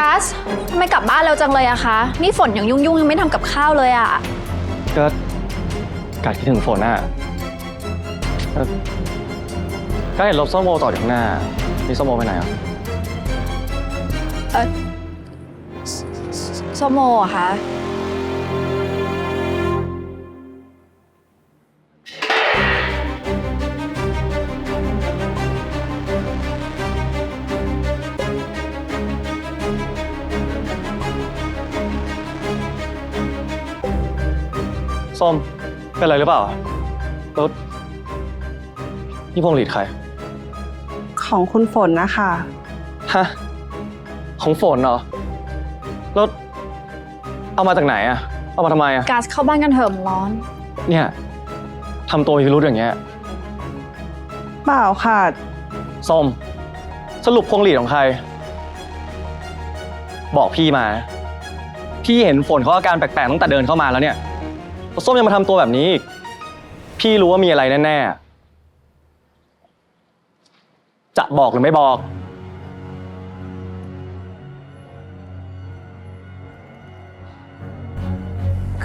กัสทำไมกลับบ้านเร็วจังเลยอะคะ นี่ฝนยังยุ่งๆยังไม่ทำกับข้าวเลยอะก็กัดคิดถึงฝนอะเอ่อก็เห็นรถส้มโอต่ออยู่ข้างหน้า นี่ส้มโอไปไหนอะส้มโมอะคะ ส้ม เป็นไรหรือเปล่าแล้วนี่พวงหลีดใคร ของคุณฝนนะคะ ฮะ ของฝนเหรอ แล้ว เอามาจากไหนอะเอามาทำไมอะกัสเข้าบ้านกันเถอะมันร้อน เนี่ยทำตัวพิรุธอย่างเงี้ย เปล่าค่ะ ส้ม สรุปพวงหลีดของใคร บอกพี่มา พี่เห็นฝนเขาอาการแปลกๆตั้งแต่เดินเข้ามาแล้วเนี่ยแล้ว ส้มยังมาทำตัวแบบนี้อีก พี่รู้ว่ามีอะไรแน่ๆ จะบอกหรือไม่บอก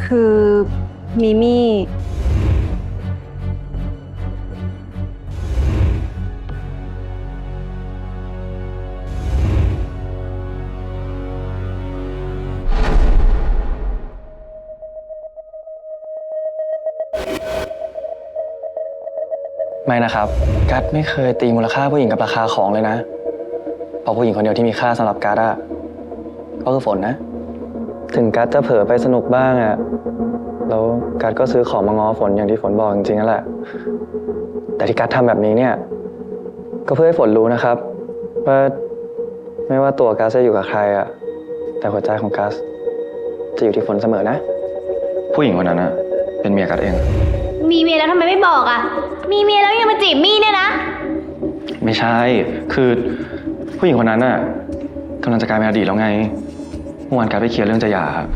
คือมิมี่ ไม่นะครับ กัดไม่เคยตีมูลค่าผู้หญิงกับราคาของเลยนะเพราะผู้หญิงคนเดียวที่มีค่าสำหรับกัดอะก็คือฝนนะ ถึงกัดจะเผลอไปสนุกบ้างอะแล้วกัดก็ซื้อของมาง้อฝนอย่างที่ฝนบอกจริงๆนั่นแหละ แต่ที่กัดทำแบบนี้เนี่ย ก็เพื่อให้ฝนรู้นะครับ ว่าไม่ว่าตัวกัสจะอยู่กับใครอะแต่หัวใจของกัสจะอยู่ที่ฝนเสมอนะ ผู้หญิงคนนั้นอะเป็นเมียกัดเอง มีเมียแล้วทำไมไม่บอกอะ มีเมียแล้วยังมาจีบมี่เนี่ยนะ ไม่ใช่ คือผู้หญิงคนนั้นน่ะกำลังจะกลายเป็นอดีตแล้วไง เมื่อวานการไปเคลียร์เรื่องจะหย่าครับ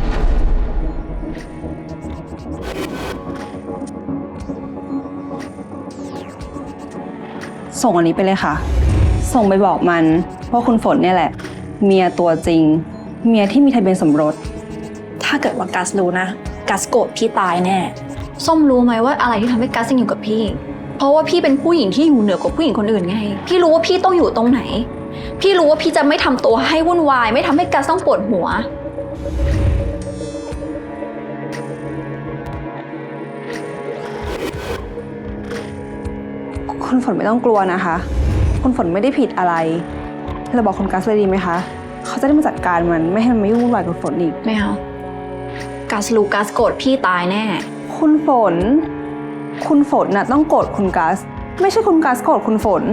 ส่งอันนี้ไปเลยค่ะ ส่งไปบอกมันว่าคุณฝนเนี่ยแหละ เมียตัวจริง เมียที่มีทะเบียนสมรส ถ้าเกิดว่ากัสรู้นะ กัสโกรธพี่ตายแน่ ส้มรู้ไหมว่าอะไรที่ทำให้กัสยังอยู่กับพี่ เพราะว่าพี่เป็นผู้หญิงที่อยู่เหนือกว่าผู้หญิงคนอื่นไง พี่รู้ว่าพี่ต้องอยู่ตรงไหน พี่รู้ว่าพี่จะไม่ทำตัวให้วุ่นวาย ไม่ทำให้กัสต้องปวดหัว คุณฝนไม่ต้องกลัวนะคะ คุณฝนไม่ได้ผิดอะไร เราบอกคุณกัสเลยดีไหมคะ เขาจะได้มาจัดการมันไม่ให้มันมายุ่งวุ่นวายกับฝนอีก ไม่เอากัสรู้กัสโกรธพี่ตายแน่ คุณฝน คุณฝนน่ะต้องโกรธคุณกัส ไม่ใช่คุณกัสโกรธคุณฝน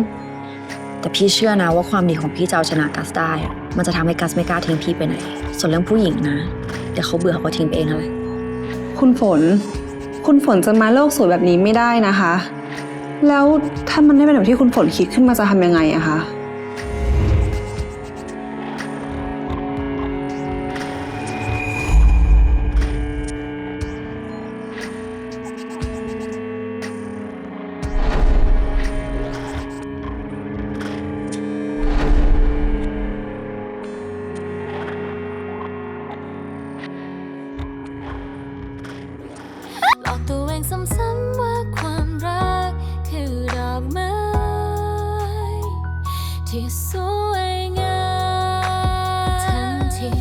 แต่พี่เชื่อนะว่าความดีของพี่จะเอาชนะกัสได้อะมันจะทำให้กัสไม่กล้าทิ้งพี่ไปไหน ส่วนเรื่องผู้หญิงนะ เดี๋ยวเขาเบื่อเขาก็ทิ้งไปเองนั่นแหละคุณฝน คุณฝนจะมาโลกสวยแบบนี้ไม่ได้นะคะ แล้วถ้ามันไม่เป็นแบบที่คุณฝนคิดขึ้นมาจะทำยังไงอะคะ ซ้ำๆว่าความรักคือดอกไม้ที่สวยงามทั้ที่